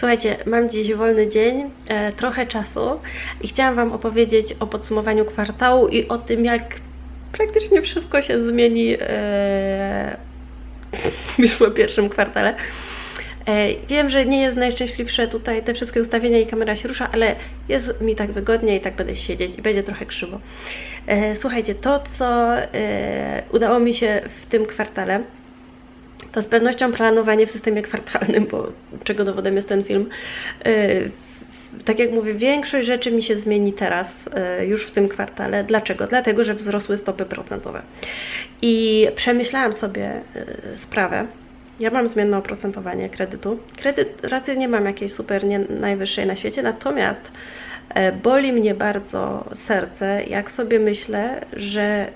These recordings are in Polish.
Słuchajcie, mam dziś wolny dzień, e, trochę czasu i chciałam Wam opowiedzieć o podsumowaniu kwartału i o tym, jak praktycznie wszystko się zmieni e, już po pierwszym kwartale. E, wiem, że nie jest najszczęśliwsze tutaj te wszystkie ustawienia i kamera się rusza, ale jest mi tak wygodnie i tak będę siedzieć i będzie trochę krzywo. E, słuchajcie, to co e, udało mi się w tym kwartale, to z pewnością planowanie w systemie kwartalnym, bo czego dowodem jest ten film. Yy, Tak jak mówię, większość rzeczy mi się zmieni teraz, yy, już w tym kwartale. Dlaczego? Dlatego, że wzrosły stopy procentowe. I przemyślałam sobie yy, sprawę. Ja mam zmienne oprocentowanie kredytu. Kredyt, raty nie mam jakiejś super nie, najwyższej na świecie, natomiast boli mnie bardzo serce, jak sobie myślę, że y,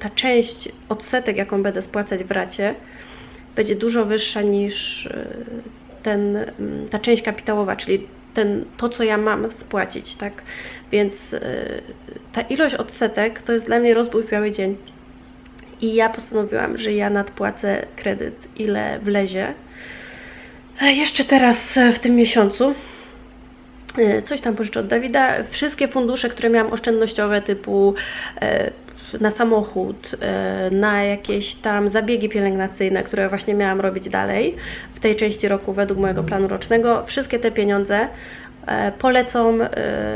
ta część odsetek, jaką będę spłacać w racie, będzie dużo wyższa niż y, ten, mm, ta część kapitałowa, czyli ten, to, co ja mam spłacić, tak? Więc y, ta ilość odsetek to jest dla mnie rozbój w biały dzień. I ja postanowiłam, że ja nadpłacę kredyt, ile wlezie. E, Jeszcze teraz e, w tym miesiącu E, coś tam pożyczę od Dawida. Wszystkie fundusze, które miałam oszczędnościowe, typu na samochód, e, na jakieś tam zabiegi pielęgnacyjne, które właśnie miałam robić dalej w tej części roku według mojego planu rocznego, wszystkie te pieniądze e, polecą e,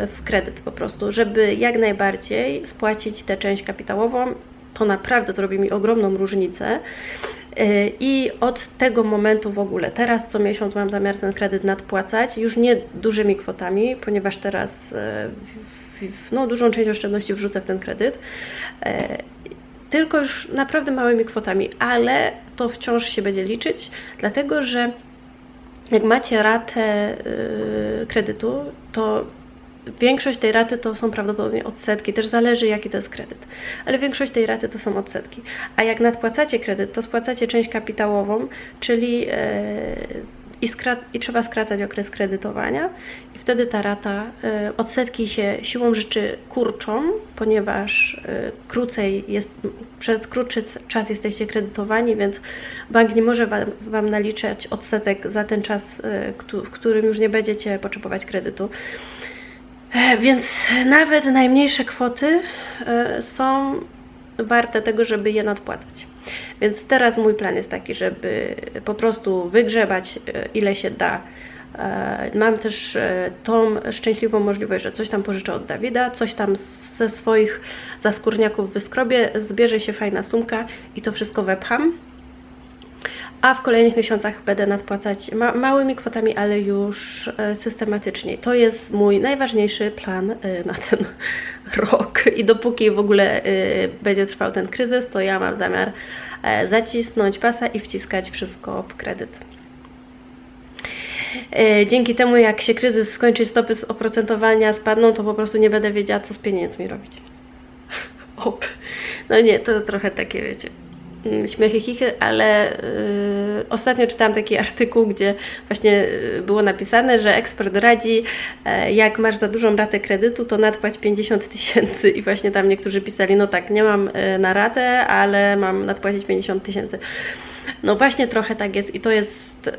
w kredyt po prostu, żeby jak najbardziej spłacić tę część kapitałową. To naprawdę zrobi mi ogromną różnicę. I od tego momentu w ogóle, teraz co miesiąc mam zamiar ten kredyt nadpłacać, już nie dużymi kwotami, ponieważ teraz no, dużą część oszczędności wrzucę w ten kredyt, yy, tylko już naprawdę małymi kwotami, ale to wciąż się będzie liczyć, dlatego że jak macie ratę yy, kredytu, to większość tej raty to są prawdopodobnie odsetki, też zależy jaki to jest kredyt, ale większość tej raty to są odsetki. A jak nadpłacacie kredyt, to spłacacie część kapitałową, czyli e, i, skra- i trzeba skracać okres kredytowania wtedy ta rata, e, odsetki się siłą rzeczy kurczą, ponieważ e, krócej jest, przez krótszy czas jesteście kredytowani, więc bank nie może wam, wam naliczać odsetek za ten czas, e, w którym już nie będziecie potrzebować kredytu. Więc nawet najmniejsze kwoty są warte tego, żeby je nadpłacać. Więc teraz mój plan jest taki, żeby po prostu wygrzebać ile się da. E, Mam też e, tą szczęśliwą możliwość, że coś tam pożyczę od Dawida, coś tam ze swoich zaskórniaków wyskrobię, zbierze się fajna sumka i to wszystko wepcham a w kolejnych miesiącach będę nadpłacać ma małymi kwotami, ale już e, systematycznie. To jest mój najważniejszy plan na ten rok i dopóki w ogóle będzie trwał ten kryzys, to ja mam zamiar zacisnąć pasa i wciskać wszystko w kredyt. E, Dzięki temu, jak się kryzys skończy, stopy z oprocentowania spadną, to po prostu nie będę wiedziała, co z pieniędzmi robić. Op. No nie, to trochę takie, wiecie, mm, śmiechy, chichy, ale y, ostatnio czytałam taki artykuł, gdzie właśnie y, było napisane, że ekspert radzi, e, jak masz za dużą ratę kredytu, to nadpłać 50 tysięcy i właśnie tam niektórzy pisali, no tak, nie mam y, na ratę, ale mam nadpłacić 50 tysięcy. No właśnie trochę tak jest i to jest, yy,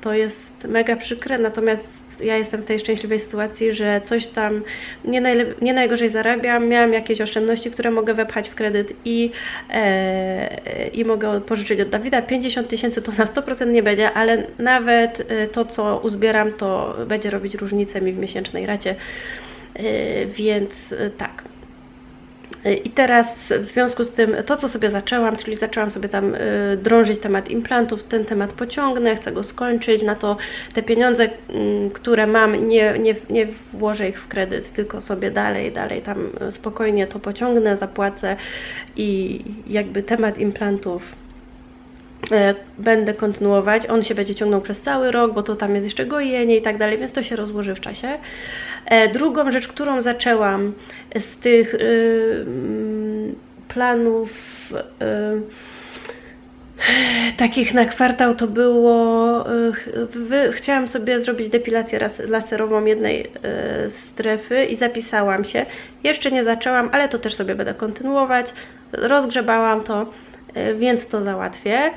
to jest mega przykre, natomiast ja jestem w tej szczęśliwej sytuacji, że coś tam nie, najlep- nie najgorzej zarabiam, miałam jakieś oszczędności, które mogę wepchać w kredyt i, e, i mogę pożyczyć od Dawida. 50 tysięcy to na 100% nie będzie, ale nawet e, to, co uzbieram, to będzie robić różnicę mi w miesięcznej racie, E, więc e, tak. I teraz w związku z tym, to co sobie zaczęłam, czyli zaczęłam sobie tam y, drążyć temat implantów, ten temat pociągnę, chcę go skończyć, na to te pieniądze, mm, które mam, nie, nie, nie włożę ich w kredyt, tylko sobie dalej, dalej tam y, spokojnie to pociągnę, zapłacę i jakby temat implantów będę kontynuować. On się będzie ciągnął przez cały rok, bo to tam jest jeszcze gojenie i tak dalej, więc to się rozłoży w czasie. E, Drugą rzecz, którą zaczęłam z tych y, mm, planów y, takich na kwartał, to było. y, chciałam sobie zrobić depilację laserową jednej strefy i zapisałam się. Jeszcze nie zaczęłam, ale to też sobie będę kontynuować. Rozgrzebałam to, więc to załatwię.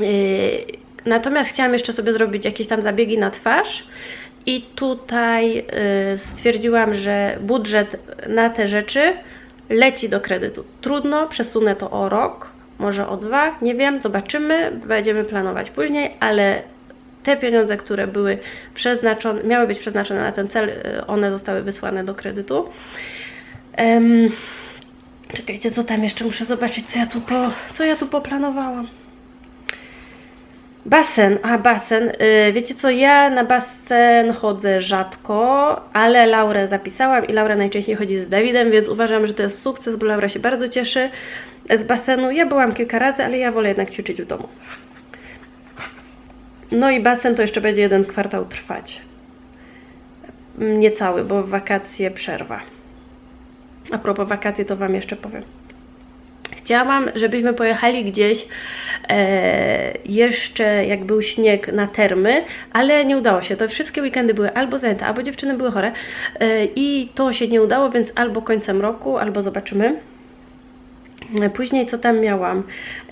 Yy, Natomiast chciałam jeszcze sobie zrobić jakieś tam zabiegi na twarz i tutaj y, stwierdziłam, że budżet na te rzeczy leci do kredytu. Trudno, przesunę to o rok, może o dwa, nie wiem, zobaczymy, będziemy planować później, ale te pieniądze, które były przeznaczone, miały być przeznaczone na ten cel, y, one zostały wysłane do kredytu. Em, czekajcie, co tam jeszcze muszę zobaczyć, co ja tu, po, co ja tu poplanowałam. Basen, a basen. Yy, wiecie co, ja na basen chodzę rzadko, ale Laurę zapisałam i Laura najczęściej chodzi z Dawidem, więc uważam, że to jest sukces, bo Laura się bardzo cieszy z basenu. Ja byłam kilka razy, ale ja wolę jednak ćwiczyć w domu. No i basen to jeszcze będzie jeden kwartał trwać. Niecały, bo wakacje przerwa. A propos wakacji, to Wam jeszcze powiem. Chciałam, żebyśmy pojechali gdzieś jeszcze, jak był śnieg, na termy, ale nie udało się. To wszystkie weekendy były albo zajęte, albo dziewczyny były chore e, i to się nie udało, więc albo końcem roku, albo zobaczymy. E, Później co tam miałam?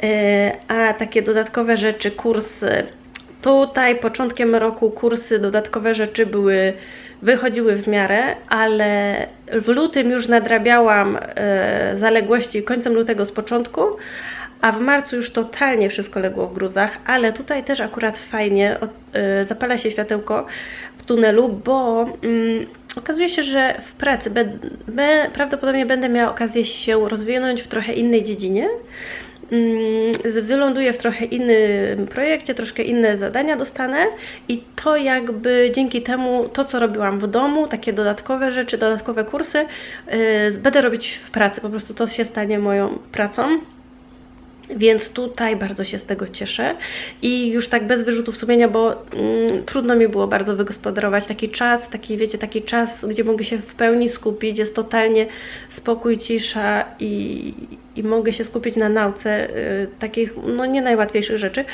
E, A takie dodatkowe rzeczy, kursy. Tutaj początkiem roku kursy, dodatkowe rzeczy były, wychodziły w miarę, ale w lutym już nadrabiałam e, zaległości końcem lutego z początku, a w marcu już totalnie wszystko legło w gruzach, ale tutaj też akurat fajnie od, e, zapala się światełko w tunelu, bo mm, okazuje się, że w pracy be, be, prawdopodobnie będę miała okazję się rozwinąć w trochę innej dziedzinie. Z- Wyląduję w trochę innym projekcie, troszkę inne zadania dostanę i to jakby dzięki temu, to co robiłam w domu, takie dodatkowe rzeczy, dodatkowe kursy, yy, będę robić w pracy, po prostu to się stanie moją pracą. Więc tutaj bardzo się z tego cieszę. I już tak bez wyrzutów sumienia, bo mm, trudno mi było bardzo wygospodarować. Taki czas, taki wiecie, taki czas, gdzie mogę się w pełni skupić, jest totalnie spokój, cisza i, i mogę się skupić na nauce y, takich no nie najłatwiejszych rzeczy,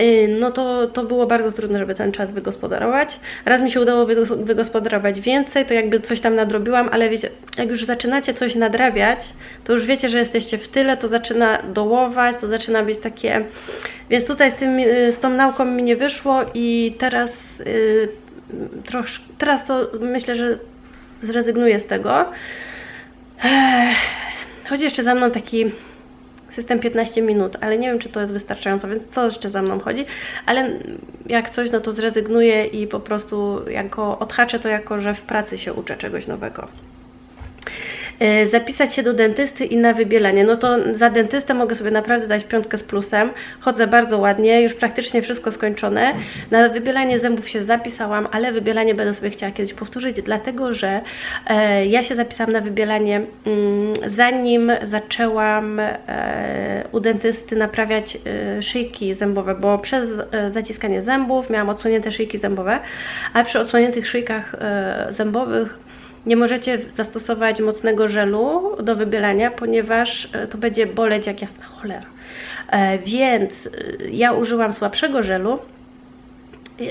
y, no to, to było bardzo trudne, żeby ten czas wygospodarować. Raz mi się udało wygos- wygospodarować więcej, to jakby coś tam nadrobiłam, ale wiecie, jak już zaczynacie coś nadrabiać, to już wiecie, że jesteście w tyle, to zaczyna dołować, to zaczyna być takie... Więc tutaj z, tym, y, z tą nauką mi nie wyszło i teraz y, teraz to myślę, że zrezygnuję z tego. Chodzi jeszcze za mną taki system 15 minut, ale nie wiem, czy to jest wystarczająco, więc co jeszcze za mną chodzi, ale jak coś, no to zrezygnuję i po prostu jako odhaczę to jako, że w pracy się uczę czegoś nowego. E, Zapisać się do dentysty i na wybielanie. No to za dentystę mogę sobie naprawdę dać piątkę z plusem. Chodzę bardzo ładnie, już praktycznie wszystko skończone. Na wybielanie zębów się zapisałam, ale wybielanie będę sobie chciała kiedyś powtórzyć, dlatego że e, ja się zapisałam na wybielanie mm, zanim zaczęłam e, u dentysty naprawiać szyjki zębowe, bo przez zaciskanie zębów miałam odsłonięte szyjki zębowe, a przy odsłoniętych szyjkach zębowych nie możecie zastosować mocnego żelu do wybielania, ponieważ e, to będzie boleć jak jasna cholera. E, Więc e, ja użyłam słabszego żelu,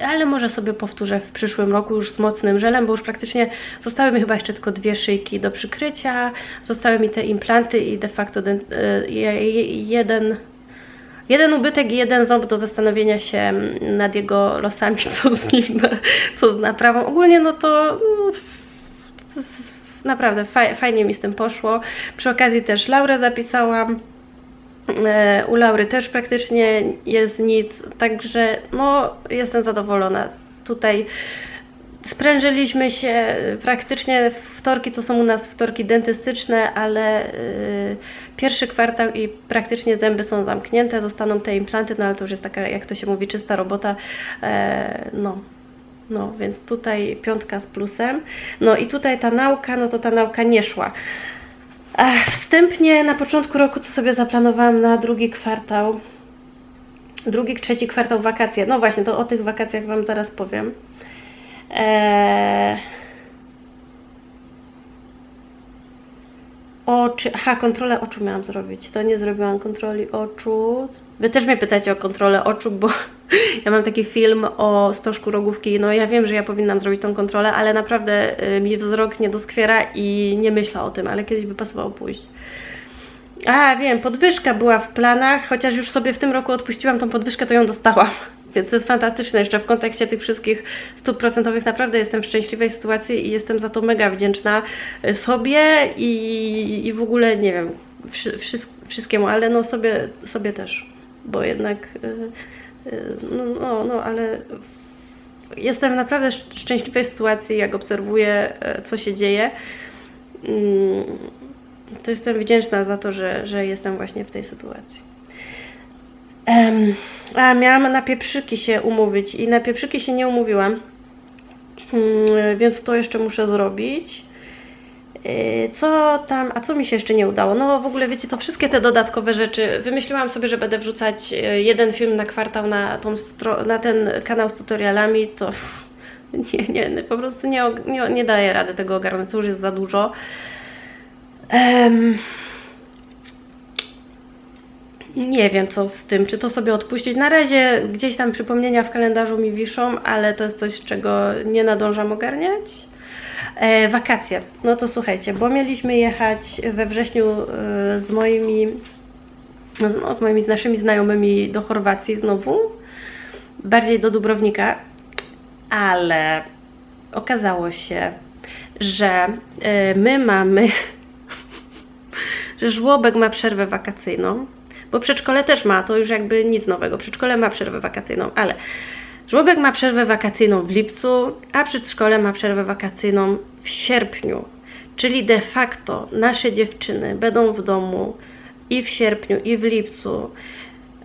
ale może sobie powtórzę w przyszłym roku już z mocnym żelem, bo już praktycznie zostały mi chyba jeszcze tylko dwie szyjki do przykrycia, zostały mi te implanty i de facto den- je- je- jeden Jeden ubytek i jeden ząb do zastanowienia się nad jego losami, co z nim, co z naprawą. Ogólnie no to, jest naprawdę faj, fajnie mi z tym poszło. Przy okazji też Laurę zapisałam. E, U Laury też praktycznie jest nic, także no jestem zadowolona. Tutaj sprężyliśmy się, praktycznie wtorki to są u nas wtorki dentystyczne, ale y, pierwszy kwartał i praktycznie zęby są zamknięte, zostaną te implanty, no ale to już jest taka, jak to się mówi, czysta robota, e, no. No, więc tutaj piątka z plusem. No i tutaj ta nauka, no to ta nauka nie szła. Wstępnie na początku roku, co sobie zaplanowałam na drugi kwartał, drugi, trzeci kwartał wakacje. No właśnie, to o tych wakacjach Wam zaraz powiem. Eee... Oczy. Aha, kontrolę oczu miałam zrobić. To nie zrobiłam kontroli oczu. Wy też mnie pytacie o kontrolę oczu, bo ja mam taki film o stożku rogówki. No ja wiem, że ja powinnam zrobić tą kontrolę, ale naprawdę y, mi wzrok nie doskwiera i nie myślę o tym, ale kiedyś by pasowało pójść. A, wiem, podwyżka była w planach, chociaż już sobie w tym roku odpuściłam tą podwyżkę, to ją dostałam. Więc to jest fantastyczne. Jeszcze w kontekście tych wszystkich stóp procentowych naprawdę jestem w szczęśliwej sytuacji i jestem za to mega wdzięczna y, sobie i, i w ogóle nie wiem, wszy, wszyst- wszystkiemu, ale no sobie, sobie też, bo jednak y, y, no, no, no ale jestem w naprawdę szcz- szczęśliwej sytuacji, jak obserwuję, e, co się dzieje. Mm, To jestem wdzięczna za to, że, że jestem właśnie w tej sytuacji. Em, a miałam na pieprzyki się umówić i na pieprzyki się nie umówiłam, Mm, więc to jeszcze muszę zrobić. Yy, Co tam, a co mi się jeszcze nie udało? No w ogóle wiecie, to wszystkie te dodatkowe rzeczy. Wymyśliłam sobie, że będę wrzucać yy, jeden film na kwartał na, tą na ten kanał z tutorialami, to nie, nie, nie, po prostu nie, nie, nie daję rady tego ogarnąć, to już jest za dużo. Em, nie wiem co z tym, czy to sobie odpuścić. Na razie gdzieś tam przypomnienia w kalendarzu mi wiszą, ale to jest coś, czego nie nadążam ogarniać. E, wakacje. No to słuchajcie, bo mieliśmy jechać we wrześniu e, z moimi, no, z moimi, z naszymi znajomymi do Chorwacji znowu, bardziej do Dubrownika, ale okazało się, że e, my mamy, że żłobek ma przerwę wakacyjną, bo przedszkole też ma, to już jakby nic nowego. Przedszkole ma przerwę wakacyjną, ale żłobek ma przerwę wakacyjną w lipcu, a przedszkole ma przerwę wakacyjną w sierpniu. Czyli de facto nasze dziewczyny będą w domu i w sierpniu, i w lipcu.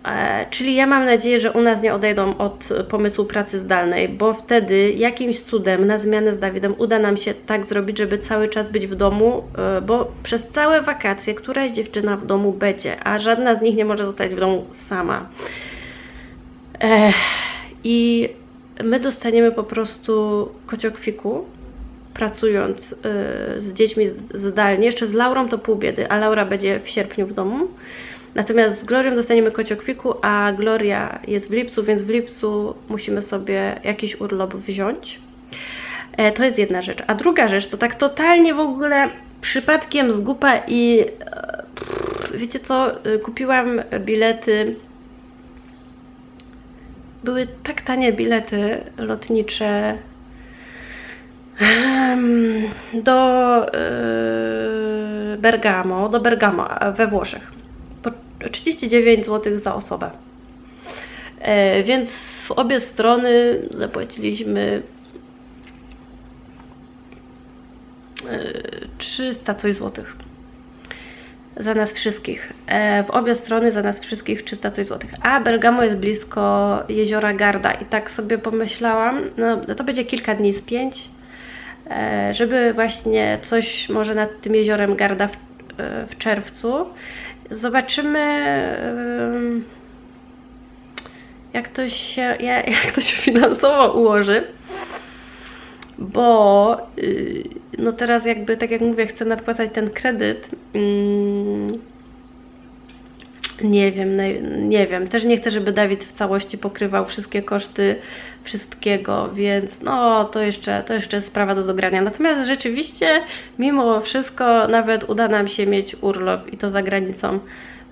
E, Czyli ja mam nadzieję, że u nas nie odejdą od pomysłu pracy zdalnej, bo wtedy jakimś cudem na zmianę z Dawidem uda nam się tak zrobić, żeby cały czas być w domu, e, bo przez całe wakacje któraś dziewczyna w domu będzie, a żadna z nich nie może zostać w domu sama. Ech, I my dostaniemy po prostu kociokwiku, pracując y, z dziećmi zdalnie. Jeszcze z Laurą to pół biedy, a Laura będzie w sierpniu w domu. Natomiast z Glorią dostaniemy kociokwiku, a Gloria jest w lipcu, więc w lipcu musimy sobie jakiś urlop wziąć. E, to jest jedna rzecz. A druga rzecz to tak totalnie w ogóle przypadkiem zgupa i e, pff, wiecie co, Y, kupiłam bilety były tak tanie bilety lotnicze do e, Bergamo, do Bergamo a we Włoszech. Po 39 zł za osobę. E, Więc w obie strony zapłaciliśmy e, 300 coś złotych za nas wszystkich. E, w obie strony za nas wszystkich 300 coś złotych. A Bergamo jest blisko jeziora Garda i tak sobie pomyślałam, no to będzie kilka dni z pięć, e, żeby właśnie coś może nad tym jeziorem Garda w, e, w czerwcu. Zobaczymy jak to się, ja- jak to się finansowo ułoży bo y, no teraz jakby, tak jak mówię, chcę nadpłacać ten kredyt. Nie wiem, nie, wiem. Też nie chcę, żeby Dawid w całości pokrywał wszystkie koszty wszystkiego, więc no to jeszcze, to jeszcze sprawa do dogrania. Natomiast rzeczywiście, mimo wszystko, nawet uda nam się mieć urlop i to za granicą,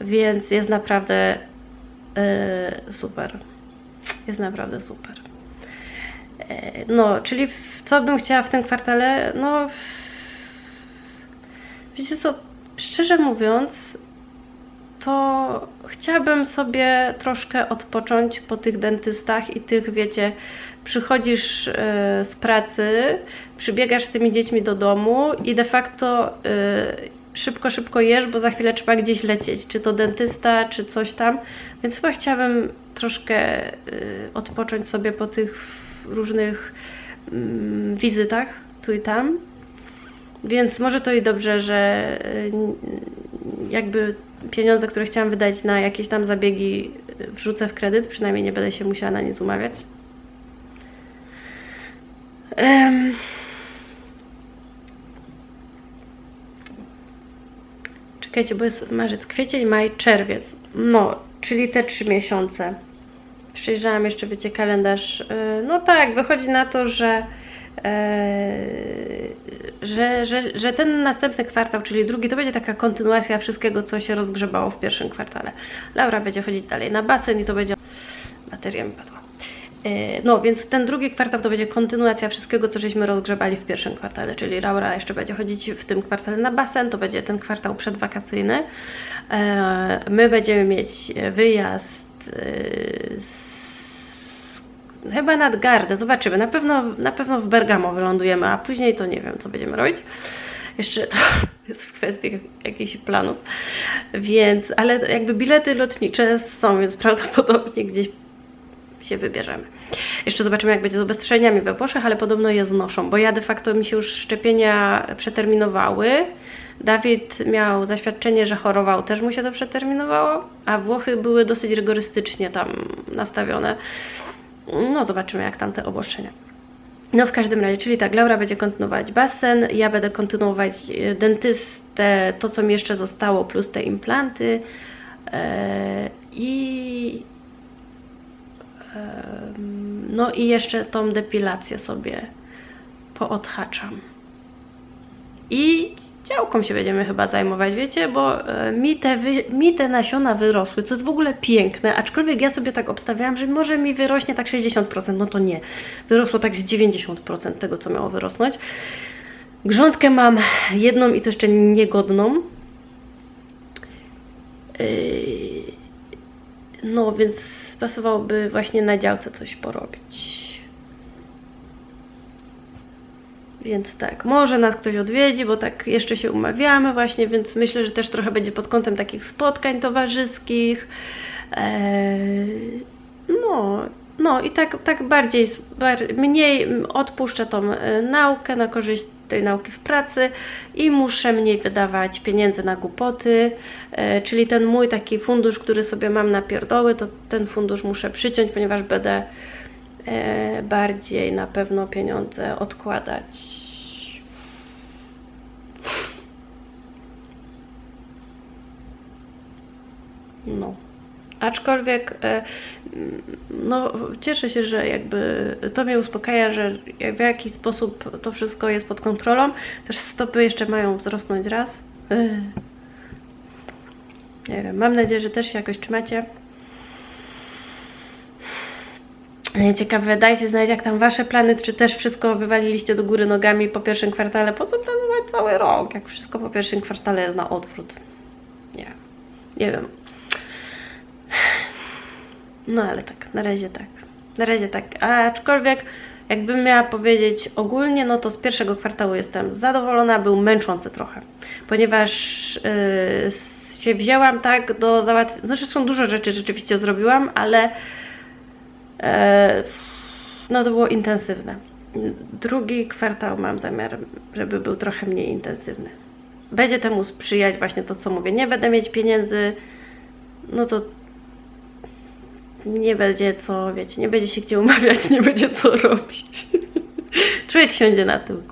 więc jest naprawdę y, super. Jest naprawdę super. E, No, czyli w- co bym chciała w tym kwartale? No, wiecie co, szczerze mówiąc, to chciałabym sobie troszkę odpocząć po tych dentystach i tych, wiecie, przychodzisz e, z pracy, przybiegasz z tymi dziećmi do domu i de facto e, szybko, szybko jesz, bo za chwilę trzeba gdzieś lecieć, czy to dentysta, czy coś tam, więc chyba chciałabym troszkę e, odpocząć sobie po tych różnych mm, wizytach tu i tam. Więc może to i dobrze, że y, jakby pieniądze, które chciałam wydać na jakieś tam zabiegi, y, wrzucę w kredyt, przynajmniej nie będę się musiała na nic umawiać. Em. Czekajcie, bo jest marzec, kwiecień, maj, czerwiec. No, czyli te trzy miesiące. Przejrzałam jeszcze, wiecie, kalendarz. Yy, No tak, wychodzi na to, że, że, że, że ten następny kwartał, czyli drugi, to będzie taka kontynuacja wszystkiego, co się rozgrzebało w pierwszym kwartale. Laura będzie chodzić dalej na basen i to będzie. Bateria mi padła. E, No, więc ten drugi kwartał to będzie kontynuacja wszystkiego, co żeśmy rozgrzebali w pierwszym kwartale, czyli Laura jeszcze będzie chodzić w tym kwartale na basen, to będzie ten kwartał przedwakacyjny. E, My będziemy mieć wyjazd e, z chyba nad Gardę, zobaczymy. Na pewno, na pewno w Bergamo wylądujemy, a później to nie wiem, co będziemy robić. Jeszcze to jest w kwestii jakichś planów. Więc, ale jakby bilety lotnicze są, więc prawdopodobnie gdzieś się wybierzemy. Jeszcze zobaczymy, jak będzie z obostrzeniami we Włoszech, ale podobno je znoszą, bo ja de facto mi się już szczepienia przeterminowały. Dawid miał zaświadczenie, że chorował, też mu się to przeterminowało, a Włochy były dosyć rygorystycznie tam nastawione. No, zobaczymy, jak tam te obostrzenia. No, w każdym razie, czyli tak, Laura będzie kontynuować basen, ja będę kontynuować e, dentystę, to co mi jeszcze zostało, plus te implanty. E, I em, no i jeszcze tą depilację sobie poodhaczam. I działką się będziemy chyba zajmować, wiecie, bo e, mi te, wy, mi te nasiona wyrosły, co jest w ogóle piękne, aczkolwiek ja sobie tak obstawiałam, że może mi wyrośnie tak 60%, no to nie. Wyrosło tak z 90% tego, co miało wyrosnąć. Grządkę mam jedną i to jeszcze niegodną. Yy, No, więc pasowałoby właśnie na działce coś porobić. Więc tak, może nas ktoś odwiedzi, bo tak jeszcze się umawiamy właśnie, więc myślę, że też trochę będzie pod kątem takich spotkań towarzyskich. Eee, no, no i tak, tak bardziej, bar- mniej odpuszczę tą e, naukę na korzyść tej nauki w pracy i muszę mniej wydawać pieniędzy na głupoty, e, czyli ten mój taki fundusz, który sobie mam na pierdoły, to ten fundusz muszę przyciąć, ponieważ będę e, bardziej na pewno pieniądze odkładać. No. Aczkolwiek e, no, cieszę się, że jakby to mnie uspokaja, że w jakiś sposób to wszystko jest pod kontrolą. Też stopy jeszcze mają wzrosnąć raz. Ech. Nie wiem, mam nadzieję, że też się jakoś trzymacie. E, Ciekawe, dajcie znać, jak tam wasze plany, czy też wszystko wywaliliście do góry nogami po pierwszym kwartale. Po co planować cały rok, jak wszystko po pierwszym kwartale jest na odwrót? Nie, nie wiem. No ale tak, na razie tak. Na razie tak. Aczkolwiek, jakbym miała powiedzieć ogólnie, no to z pierwszego kwartału jestem zadowolona. Był męczący trochę, ponieważ yy, się wzięłam tak do załatwienia. Znaczy, są dużo rzeczy rzeczywiście zrobiłam, ale yy, no to było intensywne. Drugi kwartał mam zamiar, żeby był trochę mniej intensywny. Będzie temu sprzyjać właśnie to, co mówię. Nie będę mieć pieniędzy, no to nie będzie co, wiecie, nie będzie się gdzie umawiać, nie będzie co robić. Człowiek siądzie na tyłku.